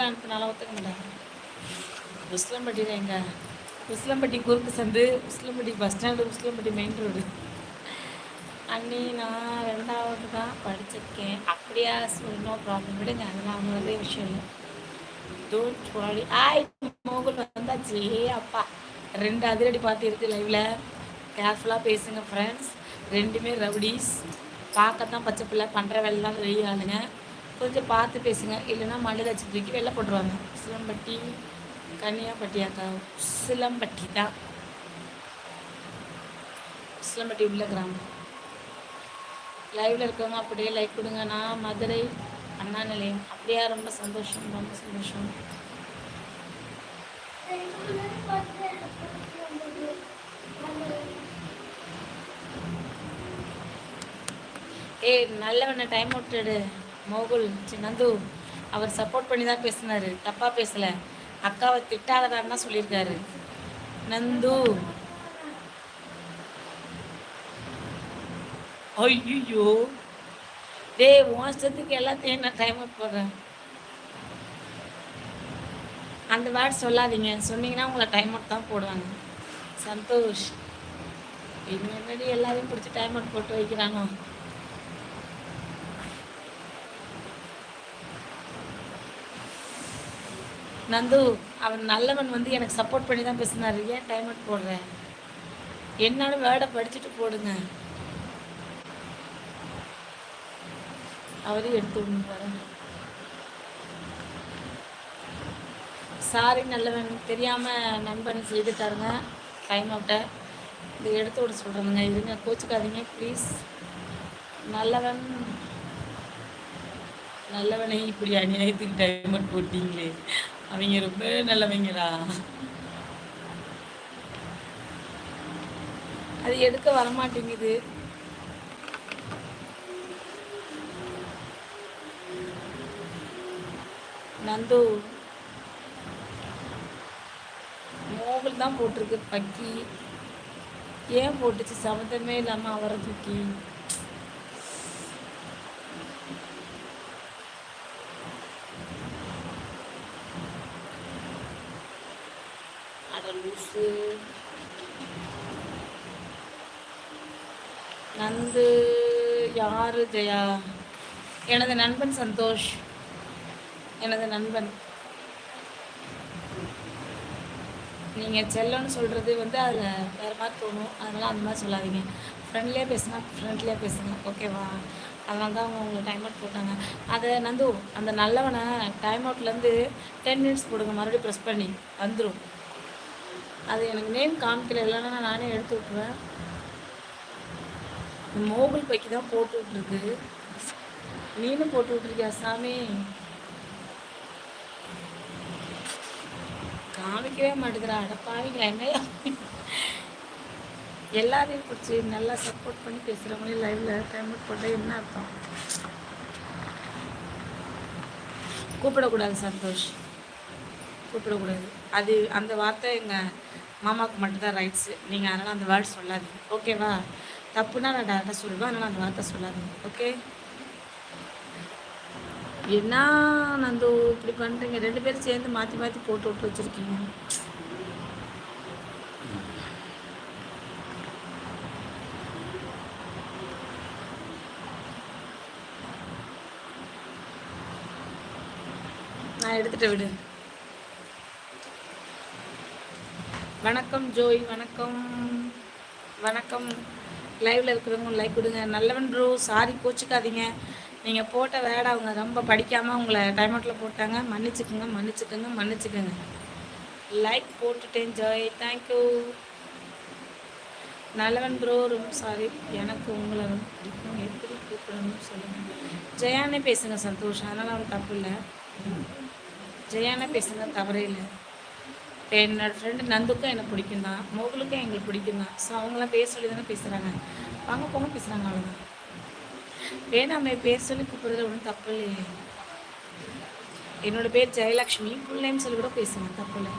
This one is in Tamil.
ஃப்ரெண்டுகளை அனுப்பினாலும் ஒத்துக்க மாட்டாங்க. உஸ்லம்பட்டியில் எங்க? உஸ்லம்பட்டி குறுக்கு சந்து Usilampatti bus stand Usilampatti main road அண்ணி நான் ரெண்டாவது தான் படிச்சிருக்கேன். அப்படியா நோ ப்ராப்ளம் விடுங்க அதெல்லாம் அவங்களதே விஷயம் இல்லை. டோன்ட் வாடி ஆய் மோகல் வந்தாச்சு. ஏ அப்பா. ரெண்டு அதிரடி பார்த்து இருக்கு லைவ்ல கேர்ஃபுல்லாக பேசுங்க ஃப்ரெண்ட்ஸ் ரெண்டுமே ரவுடிஸ் பார்க்க தான் பச்சை பிள்ளை பண்ணுற வேலைலாம் வெளியே ஆளுங்க. கொஞ்சம் பார்த்து பேசுங்க. இல்லைன்னா மல்லு வச்சு தூக்கி வெளில போட்டுருவாங்க. சிலம்பட்டி கன்னியாப்பட்டியாக்கா சிலம்பட்டி தான். சிலம்பட்டி உள்ள கிராமம். லைவ்ல இருக்கவங்க அப்படியே லைக் கொடுங்க. நான் மதுரை அண்ணா நிலையம். அப்படியா ரொம்ப சந்தோஷம் ரொம்ப சந்தோஷம். ஏய் நல்லவன டைம் விட்டுடு மோகுல் சி, நந்து அவர் சப்போர்ட் பண்ணி தான் பேசினார். தப்பா பேசல. அக்காவை திட்டாதடான்னு தான் சொல்லியிருக்காரு. நந்து. ஐயோ டேய் உன் எல்லாத்தையும் நான் டைம் அவுட் போடுறேன். அந்த வேர்ட் சொல்லாதீங்க. சொன்னீங்கன்னா உங்களை டைம் அவுட் தான் போடுவாங்க. சந்தோஷ். இன்னும் என்னடி எல்லாரையும் பிடிச்சி டைம் அவுட் போட்டு வைக்கிறானோ? நந்து அவன் நல்லவன் வந்து எனக்கு சப்போர்ட் பண்ணி தான் பேசினார். ஏன் டைம் அவுட் போடுறேன் என்னாலும் வேர்டை படிச்சுட்டு போடுங்க. அவரையும் எடுத்து விடுவாரு சாரி நல்லவன். தெரியாமல் நண்பன் செய்துட்டாருங்க. டைம் அவுட்டை இதை எடுத்து விட சொல்கிறேங்க இருங்க கோச்சுக்காதீங்க ப்ளீஸ் நல்லவன். நல்லவனை இப்படி அநியாயத்துக்கு டைம் அவுட் போட்டீங்களே. அவங்க ரொம்ப நல்லவங்களா? அது எடுக்க வரமாட்டேங்குது. நந்து. மோகல் தான் போட்டிருக்கு பக்கி. ஏன் போட்டுச்சு? சம்மந்தமே இல்லாமல் அவரை தூக்கி. அட நந்து யாரு ஜெயா? எனது நண்பன் சந்தோஷ். எனது நண்பன். நீங்கள் செல்லன்னு சொல்கிறது வந்து அதில் வேறு மாதிரி தோணும். அதனால் அந்த மாதிரி சொல்லாதீங்க. ஃப்ரெண்ட்லியாக பேசுனா ஃப்ரெண்ட்லியாக பேசுங்க. ஓகேவா அதனால தான் அவங்க உங்களை டைம் அவுட் போட்டாங்க. அதை நந்து அந்த நல்லவனை டைம் அவுட்லேருந்து டென் மினிட்ஸ் போடுங்க. மறுபடியும் ப்ரெஸ் பண்ணி வந்துடும் அது எனக்கு நேம் காமிக்கல இல்லைன்னா நான் நானே எடுத்து விட்ருவேன் மோபிள் பைக்கு தான் போட்டு விட்ருக்கு நீனும் போட்டு விட்ருக்கியா சாமி? காமிக்கவே மாட்டேங்கிறா அடப்பாவிங்களா என்னையா? எல்லாரையும் பிடிச்சி நல்லா சப்போர்ட் பண்ணி பேசுகிறவங்களே லைவ்ல டைம் போட்டால் என்ன அர்த்தம்? கூப்பிடக்கூடாது சந்தோஷ். கூப்பிடக்கூடாது. அது அந்த வார்த்தை எங்கள் மாமாவுக்கு மட்டும்தான் ரைட்ஸு நீங்கள் அதனால் அந்த வேர்ட் சொல்லாதீங்க. ஓகேவா தப்புனா நான் டேரெக்டாக சொல்லுவேன். அதனால் அந்த வார்த்தை சொல்லாதீங்க. ஓகே என்ன நந்து இப்படி பண்ணுறீங்க ரெண்டு பேரும் சேர்ந்து மாற்றி மாற்றி போட்டு விட்டு வச்சுருக்கீங்க. நான் எடுத்துகிட்டு விடு. வணக்கம் ஜோய் வணக்கம். வணக்கம். லைவ்ல இருக்கிறவங்க லைக் கொடுங்க. நல்லவன் ப்ரோ சாரி கோச்சிக்காதீங்க. நீங்கள் போட்ட வேட அவங்க ரொம்ப படிக்காமல் உங்களை டைம் அவுட்டில் போட்டாங்க. மன்னிச்சுக்குங்க மன்னிச்சுக்குங்க மன்னிச்சுக்குங்க. லைக் போட்டுட்டேன் ஜோய். தேங்க்யூ நல்லவன் ப்ரோ ரொம்ப சாரி எனக்கு உங்களை ரொம்ப பிடிக்கும். எப்படி கூப்பிடணும்னு சொல்லுங்கள் ஜெயானே பேசுங்க சந்தோஷம். அதனால் அவன் தப்பு இல்லை. ஜெயானே பேசுங்க தவறே இல்லை. என்னோடய ஃப்ரெண்டு நந்துக்கும் எனக்கு பிடிக்கும் தான் மோகலுக்கும் எங்களுக்கு பிடிக்கும் தான் ஸோ அவங்களாம் பேர் சொல்லி தானே பேசுகிறாங்க வாங்க போங்க பேசுகிறாங்க அவ்வளோதான் வேணாமே பேர் சொல்லி கூப்பிட்றதுல ஒன்றும் தப்பு இல்லையே. என்னோடய பேர் ஜெயலக்ஷ்மி. ஃபுல் நேம் சொல்லி கூட பேசுவேன் தப்பு இல்லை.